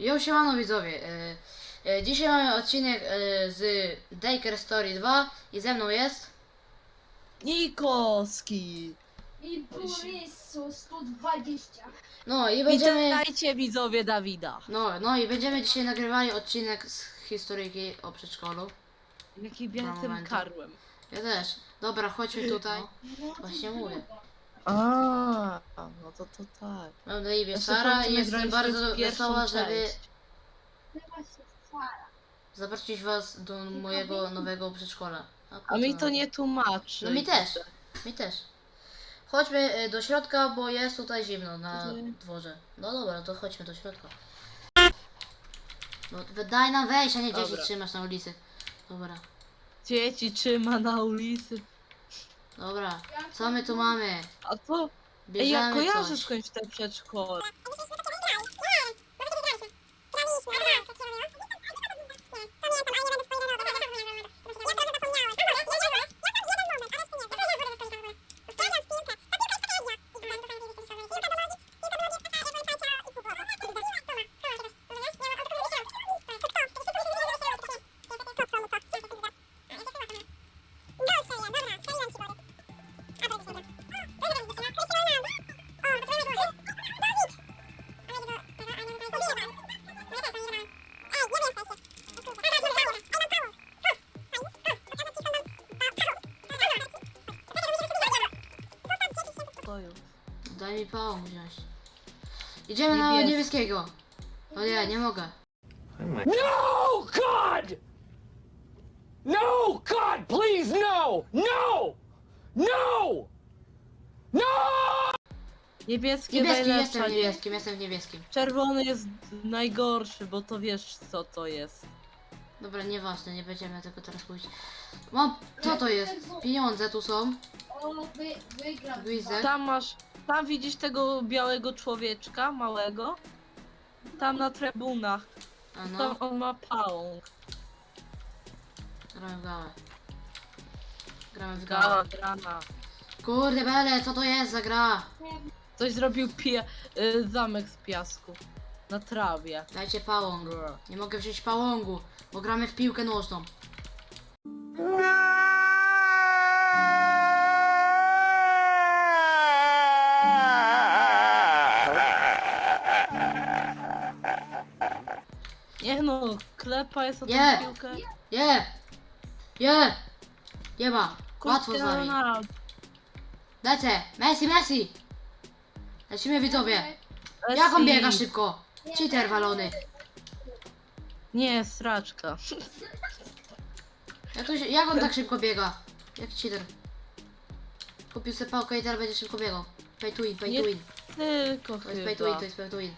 Jo, siemano widzowie. E, e, dzisiaj mamy odcinek e, z Daker Story 2 i ze mną jest... Nikoski! I Borysu 120. No i będziemy... Witajcie widzowie Dawida. No, no i będziemy dzisiaj nagrywali odcinek z historyjki o przedszkolu. Jakim momencie. karłem. Ja też. Dobra, chodźmy tutaj. Właśnie mówię. A, no to to tak. Mam na imię Sara i jestem bardzo wesoła, żeby się Sara. zaprosić was do mojego nowego przedszkola. A po mi to nam? nie tłumaczy. No mi też. Mi też. Chodźmy e, do środka, bo jest tutaj zimno na dworze. No dobra, to chodźmy do środka. No to daj nam wejść, a nie dzieci Dobra. trzymasz na ulicy. Dobra, Dzieci trzyma na ulicy. Dobra. Co my tu mamy? A to... Ej, Bierzemy ja kojarzę coś. skądś te przedszkole. Pałą wziąć. Idziemy na Niebieski. niebieskiego. O nie, nie mogę. No, God! No, God, please, no! No! No! No! Niebieskie Niebieski, najlepsza, jestem w nie? niebieskim, jestem w niebieskim. Czerwony jest najgorszy, bo to wiesz co to jest. Dobra, nieważne, nie będziemy tego teraz mówić. Mam, co to jest? Pieniądze tu są. O, wy. Widzę. Tam masz, tam widzisz tego białego człowieczka, małego? Tam na trybunach. No, Tam on ma pałąk. gramy w gałę. Gramy w gałę. Gala, grana. Kurde bele, co to jest za gra? Ktoś zrobił pie, y, zamek z piasku. Na trawie. Dajcie pałąg. Nie mogę wziąć pałągu, bo gramy w piłkę nożną. Nie no, klepa jest o tą Nie. piłkę. Je! Je! Nie ma. Łatwo z nami. Ronaldo. Lecę! Messi, Messi! Lecimy widzowie. Jak on biega szybko? Cheater walony. Nie, sraczka. Jak, to się, jak on tak szybko biega? Jak cheater? Kupił sobie pałkę i teraz będzie szybko biegał. Pay to win, pay Nie to win. Tylko To jest pay to win, chyba. to jest pay to win.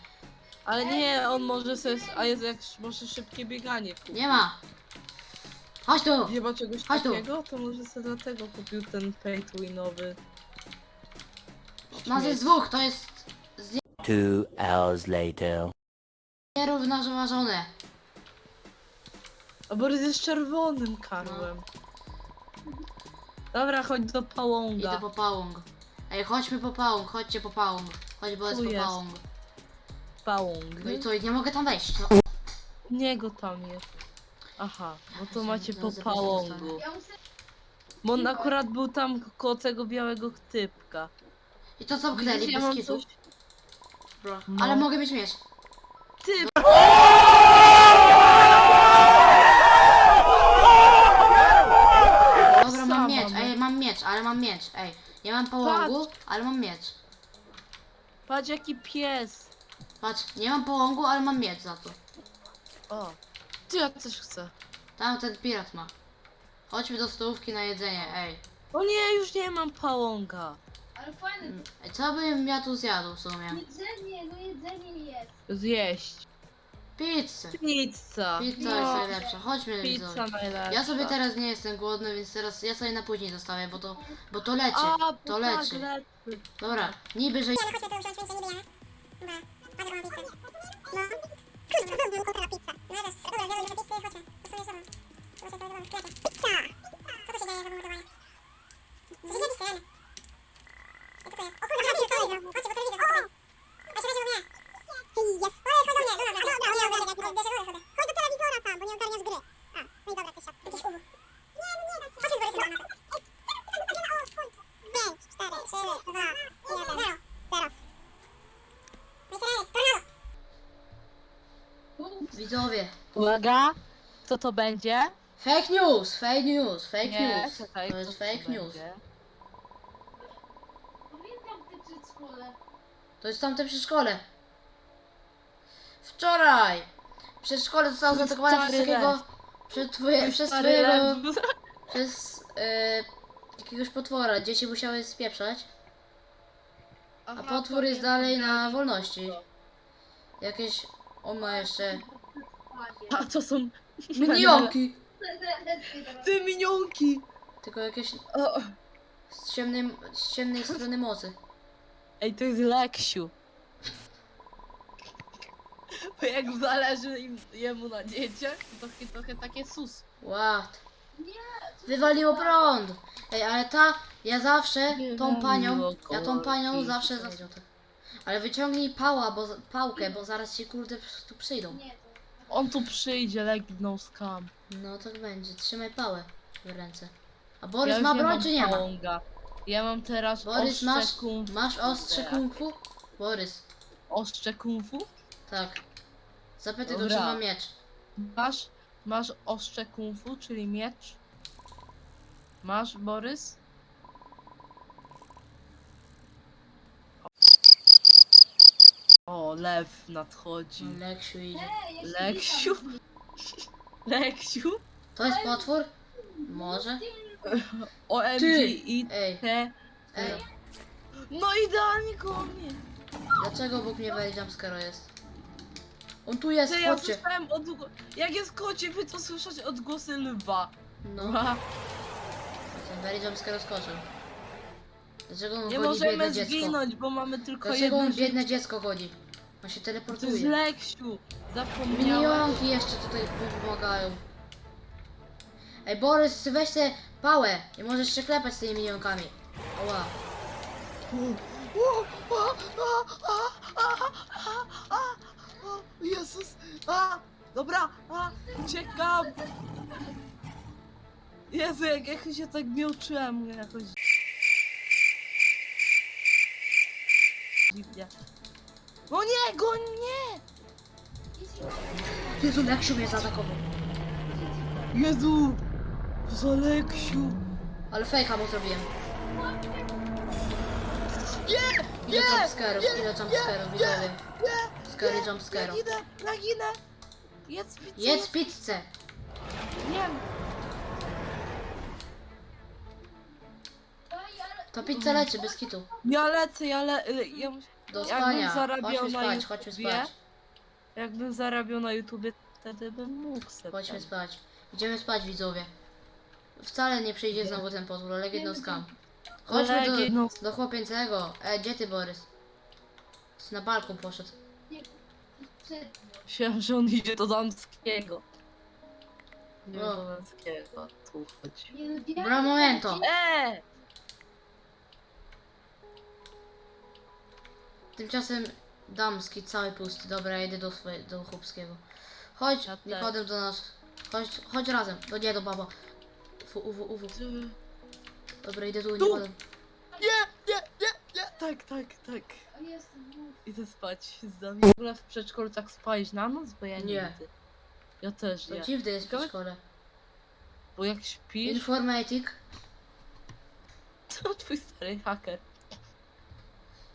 Ale nie, on może sobie, a jest jak może szybkie bieganie kupić. Nie ma! Chodź tu! Nie ma czegoś Chodź tu. takiego, to może sobie dlatego kupił ten pay to winowy. Nas jest dwóch, to jest Two hours later. nierównoważone. A Borys jest czerwonym karłem. Dobra, chodź do pałąga. Idę po pałąg. Ej, chodźmy po pałąg, chodźcie po pałąg. Chodź, bo jest Tu po jest. pałąg. Pałąg. No i i nie mogę tam wejść, co? Nie go tam jest. Aha, no to Ja macie po pałągu. Ja. Bo on akurat był tam koło tego białego typka. I to co ja bez kitu. coś... Bro. No. Ale mogę mieć miecz. Ty! Dobra, mam miecz, mam. ej, mam miecz, ale mam miecz, ej. Nie mam połągu, ale mam miecz. Patrz jaki pies! Patrz, nie mam połągu, ale mam miecz za to. O! Ty ja też chcę. Tam ten pirat ma. Chodźmy do stołówki na jedzenie, ej. O nie, już nie mam pałąga. Ale fajne Mm, ej, Co bym ja tu zjadł w sumie? jedzenie, no jedzenie jest. Zjeść. Pizzę. Pizza. Pizza no, jest najlepsza, chodźmy Pizza widzowie. najlepsza. Ja sobie teraz nie jestem głodny, więc teraz ja sobie na później zostawię, bo to, bo to leczy, A, to tak, leczy. Dobra, niby, że... Pizza. Pizza. Co tu się dzieje w ogóle? Widzieliście, Janie? Uwaga, co to będzie? Fake news, fake news, fake Nie, news. czekaj, To jest co fake news. będzie? Pamiętam te przedszkole. To jest tamte przedszkole. Wczoraj w przedszkole zostało zaatakowane przez takiego... Przez, twoje, przez Stary twojego... Przez e, jakiegoś potwora. Dzieci musiały spieprzać. A Aha, potwór jest dalej na wolności. Jakieś... On ma jeszcze... A to są Minionki! Ty minionki! Tylko jakieś O, z, ciemnym, z ciemnej strony mocy. Ej, to jest Leksiu. Bo jak zależy im, jemu na dzieciach, to trochę, trochę takie sus. What? Wywaliło prąd! Ej, ale ta, ja zawsze tą panią, ja tą panią zawsze za... Ale wyciągnij pała, bo, pałkę, bo zaraz ci kurde tu przyjdą. Nie. On tu przyjdzie, legnął skam. No tak będzie, trzymaj pałę w ręce. A Borys już ma broń mam czy nie ma? Ja mam teraz Borys, ostrze masz, kung fu. masz ostrze kung fu? Borys, Ostrze kung fu? tak. Zapytaj go, Dobra. czy ma miecz. Masz, masz ostrze kung fu, czyli miecz? Masz, Borys? O, lew nadchodzi. Leksiu idzie. Leksiu? Leksiu? To jest potwór? Może? OMG Ty! i Ej, te. ej. No idealnie koło mnie. Dlaczego obok mnie Very Jumpscare jest? On tu jest, Ty, ja chodźcie. słyszałem odgło... Jak jest kocie, wy to słyszeć odgłosy lwa. No, Lwa. ten Jumpscare skoczył. Dlaczego on Nie biedne możemy dziecko? zginąć, bo mamy tylko Dlaczego jedno on biedne dziecko goni? On się To jest teleportuje. Leksiu. Zapomniałem. Minionki jeszcze tutaj pomagają. Ej Borys, weź sobie pałę i możesz się klepać z tymi minionkami. Oła. Jezus! A! Dobra! A! Uciekam! Jezu, jak, jak się tak miałczyłem jakoś... Dziwnie. No nie, go nie! Jezu, Leksiu mnie zaatakował. Jezu! Za Leksiu! Ale fejka mu zrobiłem. Nie! Ile Nie! jumpscarów, ile jumpscarów, widzowie. Scary Ja jumpscarów. ginę! Ja ginę! Jedz pizzę! Jedz pizzę. Nie! To pizza leczy, bez kitu. Ja lecę, ja le... Ja... Do Jakbym spania. zarabiał Chodźmy na spać, chodźmy YouTubie, spać. Jakbym zarabiał na YouTubie, wtedy bym mógł sobie. Chodźmy spać. Idziemy spać, widzowie. Wcale nie przyjdzie znowu ten potwór, ale jedno skam. Chodźmy do, do chłopięcego. E, gdzie ty, Borys? Na balkon poszedł. Myślałem, że on idzie do Damskiego. Nie No. do Damskiego, tu chodzi. Bra momento. Eee! Tymczasem damski, cały pusty. Dobra, ja idę do, swoje, do chłopskiego. Chodź, Ja też. Nikodem do nas. Chodź, chodź razem. Do nie, do baba. Ufu, ufu, ufu. Dobra, idę tu, Tu. Nikodem. Nie, nie, nie, nie! Tak, tak, tak. O, jest dwóch. Idę spać z nami. W ogóle w przedszkolu tak spałeś na noc? Bo ja Nie. nigdy. Ja też To nie. dziwny jest w Ciekawe- szkole. Bo jak śpisz, Informatic. to twój stary haker.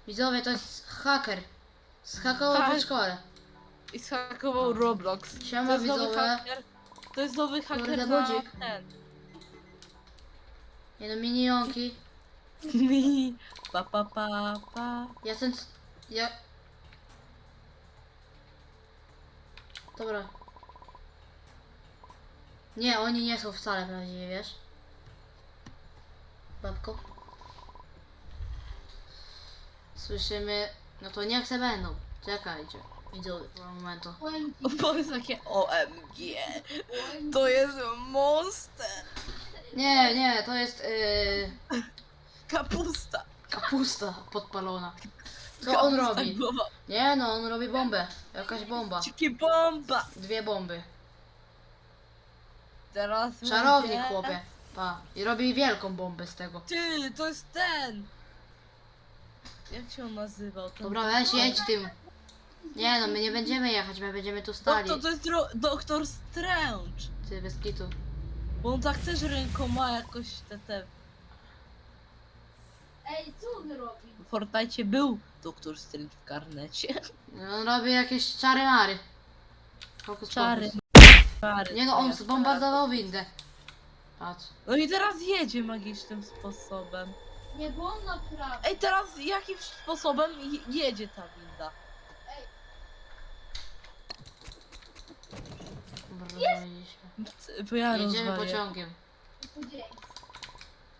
Widzowie, to jest haker. Zhakował Tak. przedszkole. I zhakował Roblox. Siema, to jest nowy widzowie. haker. To jest nowy haker Kurde, na budzik. ten. Nie no, minionki. Mi. Pa, pa, pa, pa. Ja ten... Ja... Dobra. Nie, oni nie są wcale prawdziwi, wiesz? Babko? Słyszymy... No to niech se będą. Czekajcie. Widzowie, po momentu. O, powiedz takie OMG. To jest monster. Nie, nie, to jest... Yy, Kapusta. kapusta podpalona. Co on Kapusta robi? Głowa. Nie no, on robi bombę. Jakaś bomba. Bomba. Dwie bomby. Teraz Czarownik, będzie- chłopie. Pa. I robi wielką bombę z tego. Ty, to jest ten. Jak się on nazywał? Ten Dobra, weź jedź tym. Nie no, my nie będziemy jechać, my będziemy tu stali. Doktor, to jest doktor Strange. Ty, bez kitu. Bo on tak też rękoma jakoś te, te... Ej, co on robi? W Fortnite był doktor Strange w karnecie. No, on robi jakieś czary mary. Fokus, Czary. Fokus. Czary. Nie no, on zbombardował windę. Patrz. No i teraz jedzie magicznym sposobem. Nie. Ej, teraz jakim sposobem je- jedzie ta winda? Rozwaliliśmy. Bo ja Jedziemy pociągiem.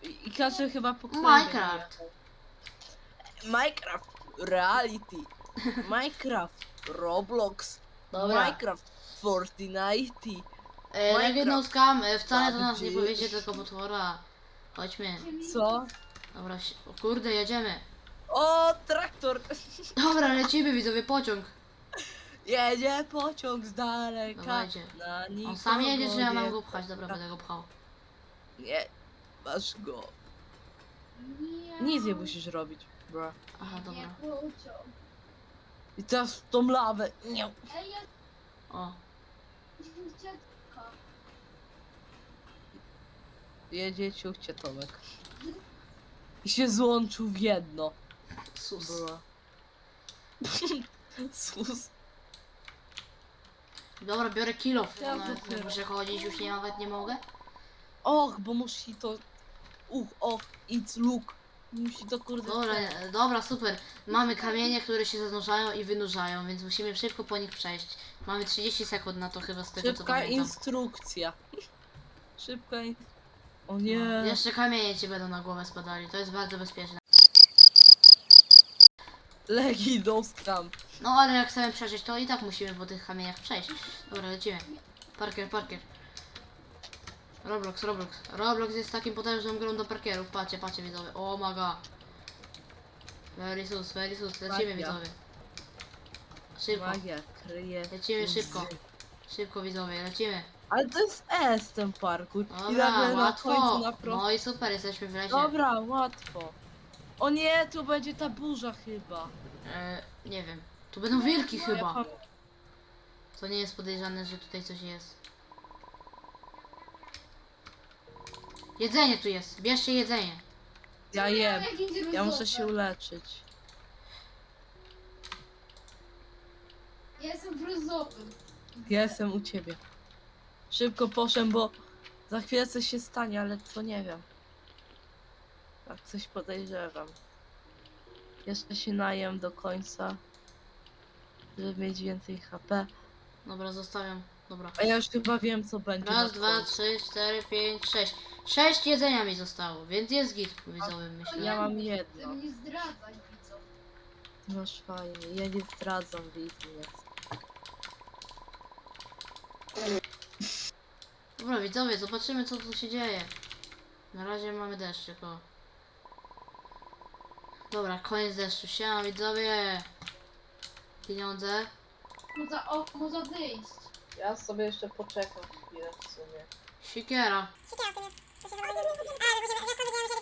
I i każdy chyba po kolei Minecraft. będzie. Minecraft Reality. Minecraft Roblox. Dobra. Minecraft Fortnite. E, Minecraft. Legend Scam, e, wcale do nas nie Babci. powiecie, tylko potwora. Chodźmy. Co? Dobra, wsi- o kurde, jedziemy. O, traktor! Dobra, lecimy widzowie, pociąg. Jedzie pociąg z daleka. Dawajcie. Na On sam jedzie, czy ja mam nie- go pchać? Dobra, będę go pchał. Nie, masz go. Nie. Nic nie musisz robić, bro. Aha, Nie, dobra. I teraz w tą lawę. Nie. Ej, ja O. Jedzie ciuchcie Tomek. I się złączył w jedno. sus. Sus. Dobra, biorę kilo. Ja Nawet dopiero. muszę chodzić, już nie, nawet nie mogę. Och, bo musi to... Uch, och, it's look. Musi to kurde... Dobra, e, dobra, super. Mamy kamienie, które się zanurzają i wynurzają, więc musimy szybko po nich przejść. Mamy 30 sekund na to chyba z tego co Szybka pamiętam. instrukcja. Szybka in... O nie. Jeszcze kamienie ci będą na głowę spadali, to jest bardzo bezpieczne. Legi doskam. No ale jak chcemy przeżyć, to i tak musimy po tych kamieniach przejść. Dobra, lecimy. Parker, Parker. Roblox, Roblox. Roblox jest takim potężną grą do parkerów. Patrzcie, patrzcie widzowie. O oh my god. Very sus, very sus. Lecimy Magia. widzowie. Szybko, Magia kryje. Lecimy łzy. szybko. szybko widzowie, lecimy. Ale to jest S ten parkour. I Dobra, nagle na łatwo. końcu na prosto. No i super, jesteśmy w lesie. Dobra, łatwo. O nie, tu będzie ta burza chyba. E, nie wiem. Tu będą wilki Ja chyba. To nie jest podejrzane, że tutaj coś jest. Jedzenie tu jest. Bierzcie jedzenie. Ja jem. Jak idziemy Ja muszę się uleczyć. Ja jestem brązowym. Ja jestem u ciebie. Szybko poszłem, bo za chwilę coś się stanie, ale co nie wiem. Tak coś podejrzewam. Jeszcze się najem do końca, żeby mieć więcej HP. Dobra, zostawiam. Dobra. A ja już chyba wiem co będzie. Raz, na dwa, końcu. trzy, cztery, pięć, sześć. Sześć jedzenia mi zostało, więc jest git, widzowie, myślę. Ja mam jedno. nie zdradzać widzów. Ty masz fajnie. Ja nie zdradzam widzów. Dobra, widzowie, zobaczymy co tu się dzieje. Na razie mamy deszczyk, o. Dobra, koniec deszczu. Siema, widzowie. Pieniądze. Można, o, można wyjść. Ja sobie jeszcze poczekam chwilę w sumie. Sikiera. Robimy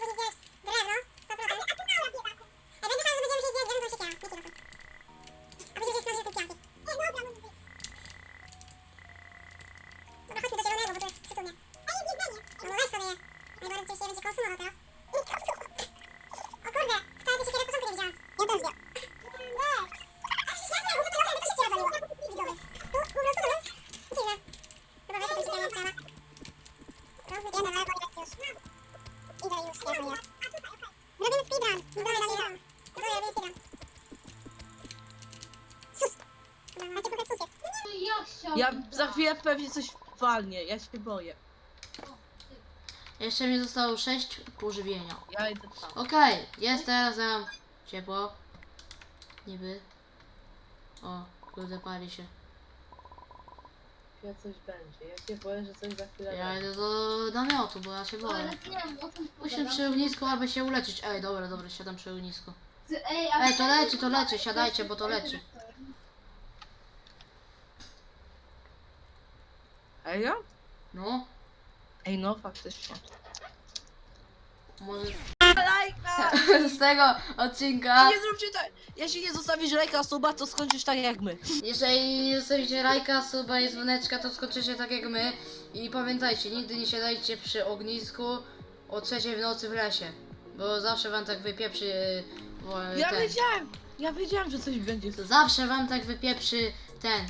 za chwilę pewnie coś walnie, ja się boję. Jeszcze mi zostało sześć pół żywienia. Ja idę tam. Okej, jest teraz nam ciepło. Niby. O, kurde, pali się. Ja coś będzie. Ja się boję, że coś za chwilę Ja będzie. idę do namiotu, bo ja się boję. Ale nie wiem, o tym Musimy przy ognisku, aby się uleczyć. Ej, dobra, dobra, siadam przy ognisku. Ej, a Ej, to leci, to leci, siadajcie, bo to leci. Ej, ja? No, Ej, no faktycznie. może... Lajka! z tego odcinka. Nie zróbcie tak! Jeśli nie zostawisz lajka suba, to skończysz tak jak my. Jeżeli nie zostawicie lajka, suba i dzwoneczka, to skoczycie tak jak my. I pamiętajcie, nigdy nie siadajcie przy ognisku o trzeciej w nocy w lesie. Bo zawsze wam tak wypieprzy... bo Ja ten. wiedziałem! Ja wiedziałem, że coś będzie. Zawsze wam tak wypieprzy ten.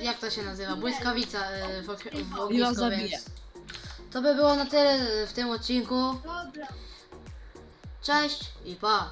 Jak to się nazywa? Błyskawica y, w, ok- w zabije. więc. To by było na tyle w tym odcinku. Dobra. Cześć i pa!